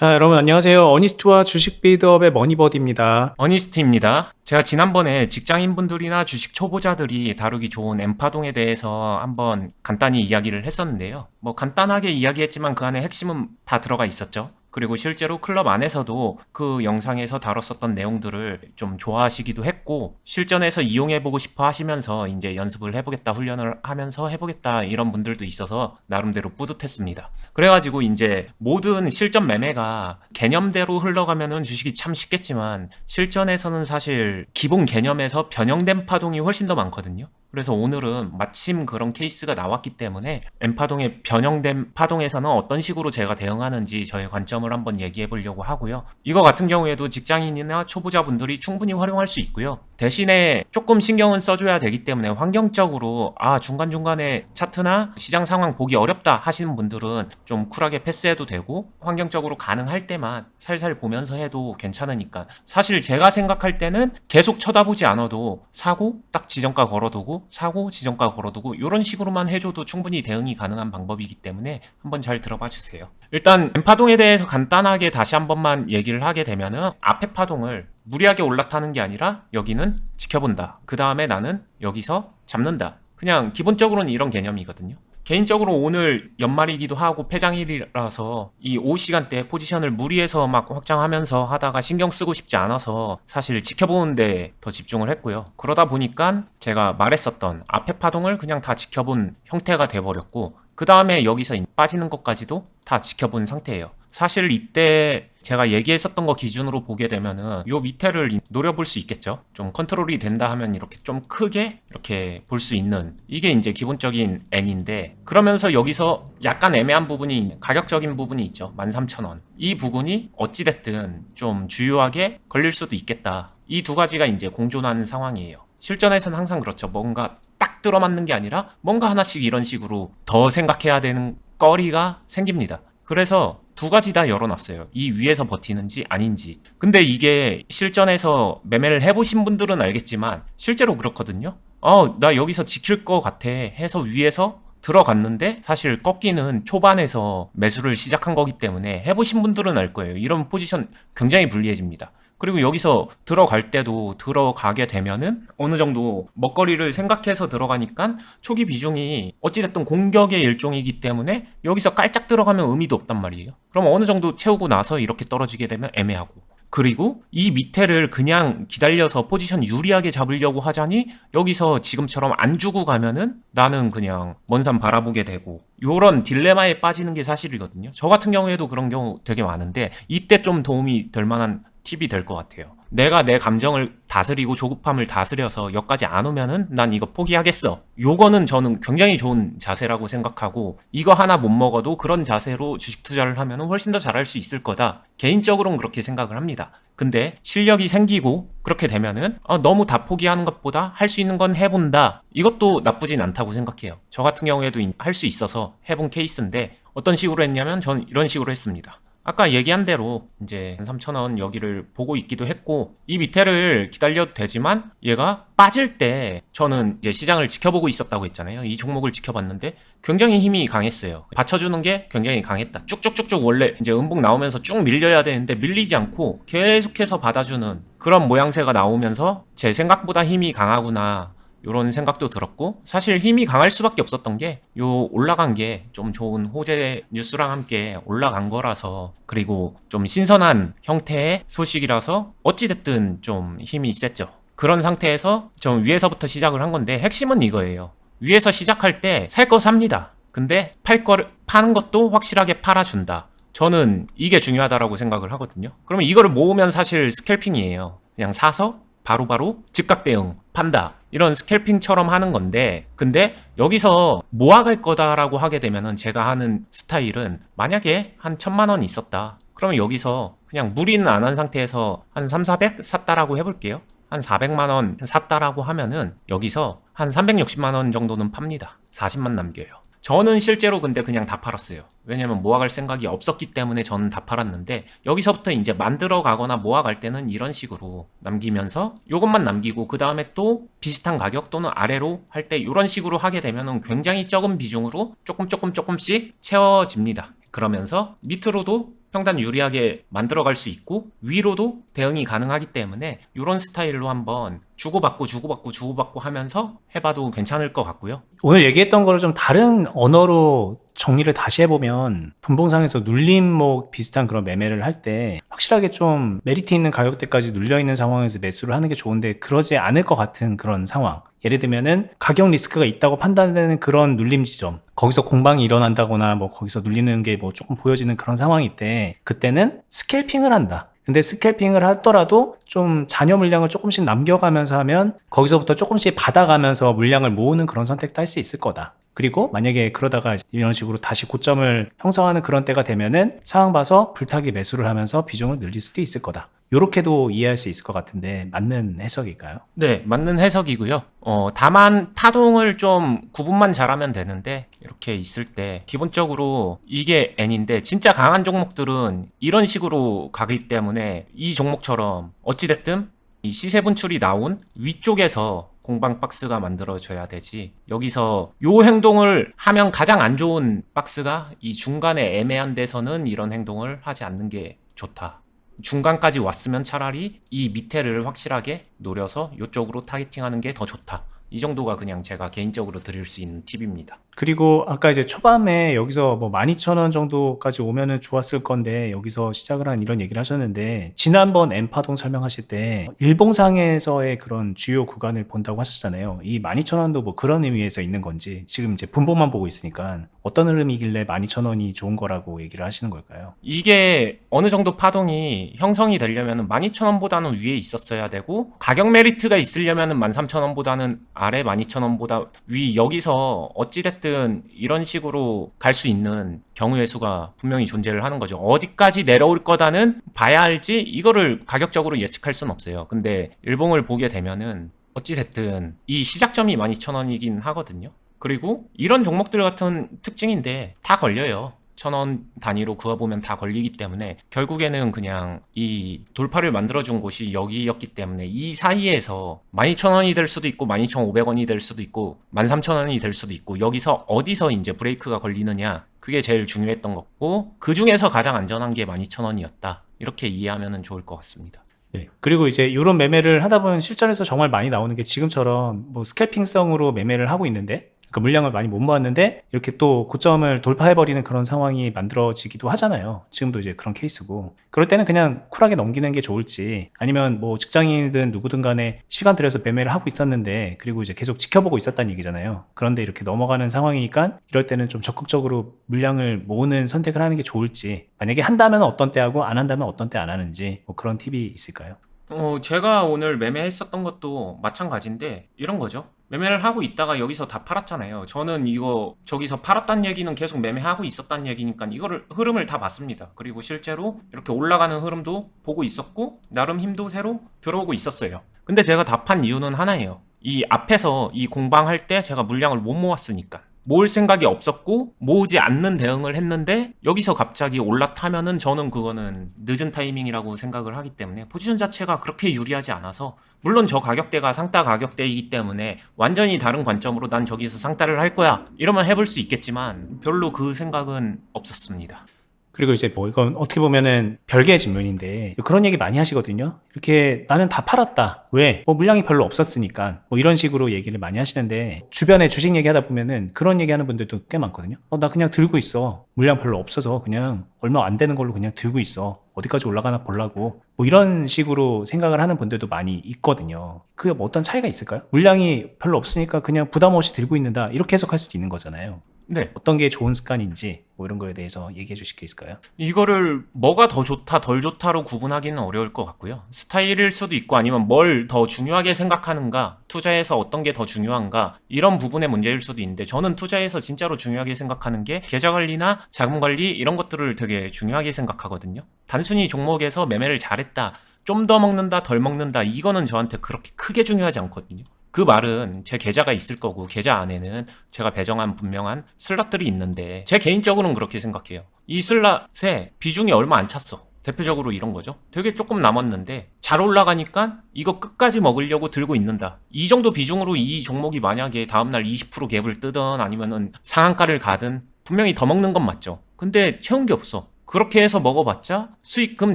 자, 여러분 안녕하세요. 어니스트와 주식 빌드업의 머니버디입니다. 어니스트입니다. 제가 지난번에 직장인분들이나 주식 초보자들이 다루기 좋은 엠파동에 대해서 한번 간단히 이야기를 했었는데요. 뭐 간단하게 이야기했지만 그 안에 핵심은 다 들어가 있었죠. 그리고 실제로 클럽 안에서도 그 영상에서 다뤘었던 내용들을 좀 좋아하시기도 했고 실전에서 이용해보고 싶어 하시면서 이제 연습을 해보겠다 훈련을 하면서 해보겠다 이런 분들도 있어서 나름대로 뿌듯했습니다. 그래가지고 이제 모든 실전 매매가 개념대로 흘러가면은 주식이 참 쉽겠지만 실전에서는 사실 기본 개념에서 변형된 파동이 훨씬 더 많거든요. 그래서 오늘은 마침 그런 케이스가 나왔기 때문에 엠파동의 변형된 파동에서는 어떤 식으로 제가 대응하는지 저의 관점을 한번 얘기해 보려고 하고요. 이거 같은 경우에도 직장인이나 초보자분들이 충분히 활용할 수 있고요. 대신에 조금 신경은 써줘야 되기 때문에 환경적으로 아 중간중간에 차트나 시장 상황 보기 어렵다 하시는 분들은 좀 쿨하게 패스해도 되고 환경적으로 가능할 때만 살살 보면서 해도 괜찮으니까 사실 제가 생각할 때는 계속 쳐다보지 않아도 사고 딱 지정가 걸어두고 사고 지정가 걸어두고 이런 식으로만 해줘도 충분히 대응이 가능한 방법이기 때문에 한번 잘 들어봐 주세요. 일단 엠파동에 대해서 간단하게 다시 한 번만 얘기를 하게 되면은 앞에 파동을 무리하게 올라타는 게 아니라 여기는 지켜본다. 그 다음에 나는 여기서 잡는다. 그냥 기본적으로는 이런 개념이거든요. 개인적으로 오늘 연말이기도 하고 폐장일이라서 이 오후 시간대 포지션을 무리해서 막 확장하면서 하다가 신경 쓰고 싶지 않아서 사실 지켜보는데 더 집중을 했고요. 그러다 보니까 제가 말했었던 앞에 파동을 그냥 다 지켜본 형태가 돼버렸고 그 다음에 여기서 빠지는 것까지도 다 지켜본 상태예요. 사실 이때 제가 얘기했었던 거 기준으로 보게 되면은 요 밑에를 노려볼 수 있겠죠. 좀 컨트롤이 된다 하면 이렇게 좀 크게 이렇게 볼 수 있는 이게 이제 기본적인 N인데 그러면서 여기서 약간 애매한 부분이 가격적인 부분이 있죠. 13,000원. 이 부분이 어찌됐든 좀 주요하게 걸릴 수도 있겠다. 이 두 가지가 이제 공존하는 상황이에요. 실전에서는 항상 그렇죠. 뭔가 딱 들어맞는 게 아니라 뭔가 하나씩 이런 식으로 더 생각해야 되는 거리가 생깁니다. 그래서 두 가지 다 열어놨어요. 이 위에서 버티는지 아닌지. 근데 이게 실전에서 매매를 해보신 분들은 알겠지만 실제로 그렇거든요. 어, 나 여기서 지킬 것 같아 해서 위에서 들어갔는데 사실 꺾이는 초반에서 매수를 시작한 거기 때문에 해보신 분들은 알 거예요. 이런 포지션 굉장히 불리해집니다. 그리고 여기서 들어갈 때도 들어가게 되면은 어느 정도 먹거리를 생각해서 들어가니까 초기 비중이 어찌됐든 공격의 일종이기 때문에 여기서 깔짝 들어가면 의미도 없단 말이에요. 그럼 어느 정도 채우고 나서 이렇게 떨어지게 되면 애매하고. 그리고 이 밑에를 그냥 기다려서 포지션 유리하게 잡으려고 하자니 여기서 지금처럼 안 주고 가면은 나는 그냥 먼 산 바라보게 되고 요런 딜레마에 빠지는 게 사실이거든요. 저 같은 경우에도 그런 경우 되게 많은데 이때 좀 도움이 될 만한 팁이 될 것 같아요. 내가 내 감정을 다스리고 조급함을 다스려서 여기까지 안 오면은 난 이거 포기하겠어. 요거는 저는 굉장히 좋은 자세라고 생각하고 이거 하나 못 먹어도 그런 자세로 주식 투자를 하면은 훨씬 더 잘할 수 있을 거다. 개인적으로는 그렇게 생각을 합니다. 근데 실력이 생기고 그렇게 되면은 어, 너무 다 포기하는 것보다 할 수 있는 건 해본다. 이것도 나쁘진 않다고 생각해요. 저 같은 경우에도 할 수 있어서 해본 케이스인데 어떤 식으로 했냐면 저는 이런 식으로 했습니다. 아까 얘기한 대로 이제 3,000원 여기를 보고 있기도 했고 이 밑에를 기다려도 되지만 얘가 빠질 때 저는 이제 시장을 지켜보고 있었다고 했잖아요. 이 종목을 지켜봤는데 굉장히 힘이 강했어요. 받쳐주는 게 굉장히 강했다. 쭉쭉쭉쭉 원래 이제 음봉 나오면서 쭉 밀려야 되는데 밀리지 않고 계속해서 받아주는 그런 모양새가 나오면서 제 생각보다 힘이 강하구나. 이런 생각도 들었고 사실 힘이 강할 수밖에 없었던 게 요 올라간 게 좀 좋은 호재 뉴스랑 함께 올라간 거라서 그리고 좀 신선한 형태의 소식이라서 어찌됐든 좀 힘이 셌죠. 그런 상태에서 좀 위에서부터 시작을 한 건데 핵심은 이거예요. 위에서 시작할 때 살 거 삽니다. 근데 팔 거를 파는 것도 확실하게 팔아준다. 저는 이게 중요하다라고 생각을 하거든요. 그러면 이거를 모으면 사실 스캘핑이에요. 그냥 사서 바로바로 즉각 대응 판다 이런 스캘핑처럼 하는 건데 근데 여기서 모아갈 거다라고 하게 되면은 제가 하는 스타일은 만약에 한 천만 원 있었다. 그러면 여기서 그냥 무리는 안 한 상태에서 한 3, 400 샀다라고 해볼게요. 한 400만 원 샀다라고 하면은 여기서 한 360만 원 정도는 팝니다. 40만 남겨요 저는 실제로 근데 그냥 다 팔았어요. 왜냐면 모아갈 생각이 없었기 때문에 저는 다 팔았는데 여기서부터 이제 만들어 가거나 모아갈 때는 이런 식으로 남기면서 이것만 남기고 그 다음에 또 비슷한 가격 또는 아래로 할 때 이런 식으로 하게 되면은 굉장히 적은 비중으로 조금 조금 조금씩 채워집니다. 그러면서 밑으로도 평단 유리하게 만들어갈 수 있고 위로도 대응이 가능하기 때문에 이런 스타일로 한번 주고받고 주고받고 주고받고 하면서 해봐도 괜찮을 것 같고요. 오늘 얘기했던 거를 좀 다른 언어로 정리를 다시 해보면 분봉상에서 눌림목 비슷한 그런 매매를 할 때 확실하게 좀 메리트 있는 가격대까지 눌려 있는 상황에서 매수를 하는 게 좋은데 그러지 않을 것 같은 그런 상황. 예를 들면은 가격 리스크가 있다고 판단되는 그런 눌림 지점. 거기서 공방이 일어난다거나 뭐 거기서 눌리는 게 뭐 조금 보여지는 그런 상황일 때 그때는 스캘핑을 한다. 근데 스캘핑을 하더라도 좀 잔여 물량을 조금씩 남겨가면서 하면 거기서부터 조금씩 받아가면서 물량을 모으는 그런 선택도 할 수 있을 거다. 그리고 만약에 그러다가 이런 식으로 다시 고점을 형성하는 그런 때가 되면은 상황 봐서 불타기 매수를 하면서 비중을 늘릴 수도 있을 거다. 요렇게도 이해할 수 있을 것 같은데 맞는 해석일까요? 네, 맞는 해석이고요. 어, 다만 파동을 좀 구분만 잘하면 되는데 이렇게 있을 때 기본적으로 이게 N인데 진짜 강한 종목들은 이런 식으로 가기 때문에 이 종목처럼 어찌됐든 이 시세 분출이 나온 위쪽에서 공방 박스가 만들어져야 되지. 여기서 요 행동을 하면 가장 안 좋은 박스가 이 중간에 애매한 데서는 이런 행동을 하지 않는 게 좋다. 중간까지 왔으면 차라리 이 밑에를 확실하게 노려서 이쪽으로 타겟팅하는 게 더 좋다. 이 정도가 그냥 제가 개인적으로 드릴 수 있는 팁입니다. 그리고 아까 이제 초반에 여기서 뭐 12,000원 정도까지 오면은 좋았을 건데 여기서 시작을 한 이런 얘기를 하셨는데 지난번 엠파동 설명하실 때 일봉상에서의 그런 주요 구간을 본다고 하셨잖아요. 이 12,000원도 뭐 그런 의미에서 있는 건지 지금 이제 분봉만 보고 있으니까 어떤 흐름이길래 12,000원이 좋은 거라고 얘기를 하시는 걸까요? 이게 어느 정도 파동이 형성이 되려면 12,000원보다는 위에 있었어야 되고 가격 메리트가 있으려면 13,000원보다는 아래 12,000원보다 위 여기서 어찌됐든 이런 식으로 갈 수 있는 경우의 수가 분명히 존재를 하는 거죠. 어디까지 내려올 거다는 봐야 할지 이거를 가격적으로 예측할 수는 없어요. 근데 일봉을 보게 되면은 어찌됐든 이 시작점이 12,000원이긴 하거든요. 그리고 이런 종목들 같은 특징인데 다 걸려요. 천원 단위로 그어보면 다 걸리기 때문에 결국에는 그냥 이 돌파를 만들어준 곳이 여기였기 때문에 이 사이에서 12,000원이 될 수도 있고 12,500원이 될 수도 있고 13,000원이 될 수도 있고 여기서 어디서 이제 브레이크가 걸리느냐 그게 제일 중요했던 거고 그 중에서 가장 안전한 게 12,000원이었다 이렇게 이해하면 좋을 것 같습니다. 네. 그리고 이제 이런 매매를 하다 보면 실전에서 정말 많이 나오는 게 지금처럼 뭐 스캘핑성으로 매매를 하고 있는데 그 물량을 많이 못 모았는데 이렇게 또 고점을 돌파해버리는 그런 상황이 만들어지기도 하잖아요. 지금도 이제 그런 케이스고. 그럴 때는 그냥 쿨하게 넘기는 게 좋을지 아니면 뭐 직장인이든 누구든 간에 시간 들여서 매매를 하고 있었는데 그리고 이제 계속 지켜보고 있었다는 얘기잖아요. 그런데 이렇게 넘어가는 상황이니까 이럴 때는 좀 적극적으로 물량을 모으는 선택을 하는 게 좋을지 만약에 한다면 어떤 때 하고 안 한다면 어떤 때 안 하는지 뭐 그런 팁이 있을까요? 어, 제가 오늘 매매했었던 것도 마찬가지인데 이런 거죠. 매매를 하고 있다가 여기서 다 팔았잖아요. 저는 이거 저기서 팔았다는 얘기는 계속 매매하고 있었다는 얘기니까 이거를 흐름을 다 봤습니다. 그리고 실제로 이렇게 올라가는 흐름도 보고 있었고 나름 힘도 새로 들어오고 있었어요. 근데 제가 다 판 이유는 하나예요. 이 앞에서 이 공방할 때 제가 물량을 못 모았으니까. 모을 생각이 없었고 모으지 않는 대응을 했는데 여기서 갑자기 올라타면은 저는 그거는 늦은 타이밍이라고 생각을 하기 때문에 포지션 자체가 그렇게 유리하지 않아서 물론 저 가격대가 상따 가격대이기 때문에 완전히 다른 관점으로 난 저기서 상따를 할 거야 이러면 해볼 수 있겠지만 별로 그 생각은 없었습니다. 그리고 이제 뭐 이건 어떻게 보면은 별개의 질문인데 그런 얘기 많이 하시거든요. 이렇게 나는 다 팔았다. 왜? 뭐 물량이 별로 없었으니까. 뭐 이런 식으로 얘기를 많이 하시는데 주변에 주식 얘기하다 보면은 그런 얘기하는 분들도 꽤 많거든요. 어, 나 그냥 들고 있어. 물량 별로 없어서 그냥 얼마 안 되는 걸로 그냥 들고 있어. 어디까지 올라가나 보려고. 뭐 이런 식으로 생각을 하는 분들도 많이 있거든요. 그게 뭐 어떤 차이가 있을까요? 물량이 별로 없으니까 그냥 부담 없이 들고 있는다. 이렇게 해석할 수도 있는 거잖아요. 네. 어떤 게 좋은 습관인지 뭐 이런 거에 대해서 얘기해 주실 게 있을까요? 이거를 뭐가 더 좋다, 덜 좋다로 구분하기는 어려울 것 같고요. 스타일일 수도 있고 아니면 뭘 더 중요하게 생각하는가, 투자에서 어떤 게 더 중요한가, 이런 부분의 문제일 수도 있는데 저는 투자에서 진짜로 중요하게 생각하는 게 계좌 관리나 자금 관리 이런 것들을 되게 중요하게 생각하거든요. 단순히 종목에서 매매를 잘했다, 좀 더 먹는다, 덜 먹는다, 이거는 저한테 그렇게 크게 중요하지 않거든요. 그 말은 제 계좌가 있을 거고 계좌 안에는 제가 배정한 분명한 슬롯들이 있는데 제 개인적으로는 그렇게 생각해요. 이 슬롯에 비중이 얼마 안 찼어. 대표적으로 이런 거죠. 되게 조금 남았는데 잘 올라가니까 이거 끝까지 먹으려고 들고 있는다. 이 정도 비중으로 이 종목이 만약에 다음날 20% 갭을 뜨든 아니면은 상한가를 가든 분명히 더 먹는 건 맞죠. 근데 채운 게 없어. 그렇게 해서 먹어봤자 수익금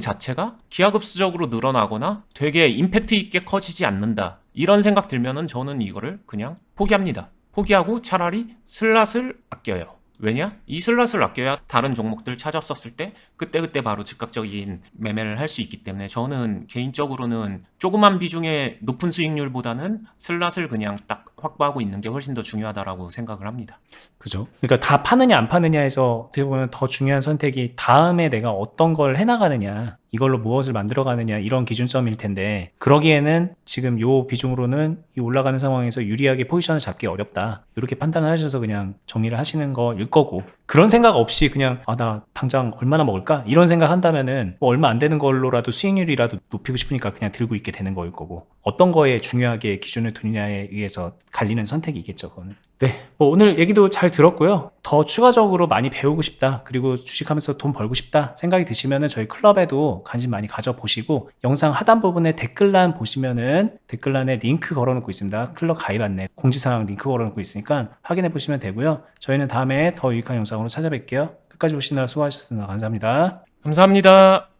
자체가 기하급수적으로 늘어나거나 되게 임팩트 있게 커지지 않는다. 이런 생각 들면은 저는 이거를 그냥 포기합니다. 포기하고 차라리 슬랏을 아껴요. 왜냐? 이 슬롯을 아껴야 다른 종목들 찾았었을 때 그때그때 바로 즉각적인 매매를 할 수 있기 때문에 저는 개인적으로는 조그만 비중의 높은 수익률보다는 슬롯을 그냥 딱 확보하고 있는 게 훨씬 더 중요하다라고 생각을 합니다. 그죠? 그러니까 다 파느냐 안 파느냐에서 어떻게 보면 더 중요한 선택이 다음에 내가 어떤 걸 해나가느냐 이걸로 무엇을 만들어가느냐 이런 기준점일 텐데 그러기에는 지금 요 비중으로는 이 올라가는 상황에서 유리하게 포지션을 잡기 어렵다 이렇게 판단을 하셔서 그냥 정리를 하시는 거일 거고 그런 생각 없이 그냥 아 나 당장 얼마나 먹을까? 이런 생각 한다면은 뭐 얼마 안 되는 걸로라도 수익률이라도 높이고 싶으니까 그냥 들고 있게 되는 거일 거고. 어떤 거에 중요하게 기준을 두느냐에 의해서 갈리는 선택이 있겠죠 그거는 네, 뭐 오늘 얘기도 잘 들었고요. 더 추가적으로 많이 배우고 싶다. 그리고 주식하면서 돈 벌고 싶다. 생각이 드시면은 저희 클럽에도 관심 많이 가져보시고 영상 하단 부분에 댓글란 보시면은 댓글란에 링크 걸어놓고 있습니다. 클럽 가입 안내 공지사항 링크 걸어놓고 있으니까 확인해 보시면 되고요. 저희는 다음에 더 유익한 영상으로 찾아뵐게요. 끝까지 보시느라 수고하셨습니다. 감사합니다. 감사합니다.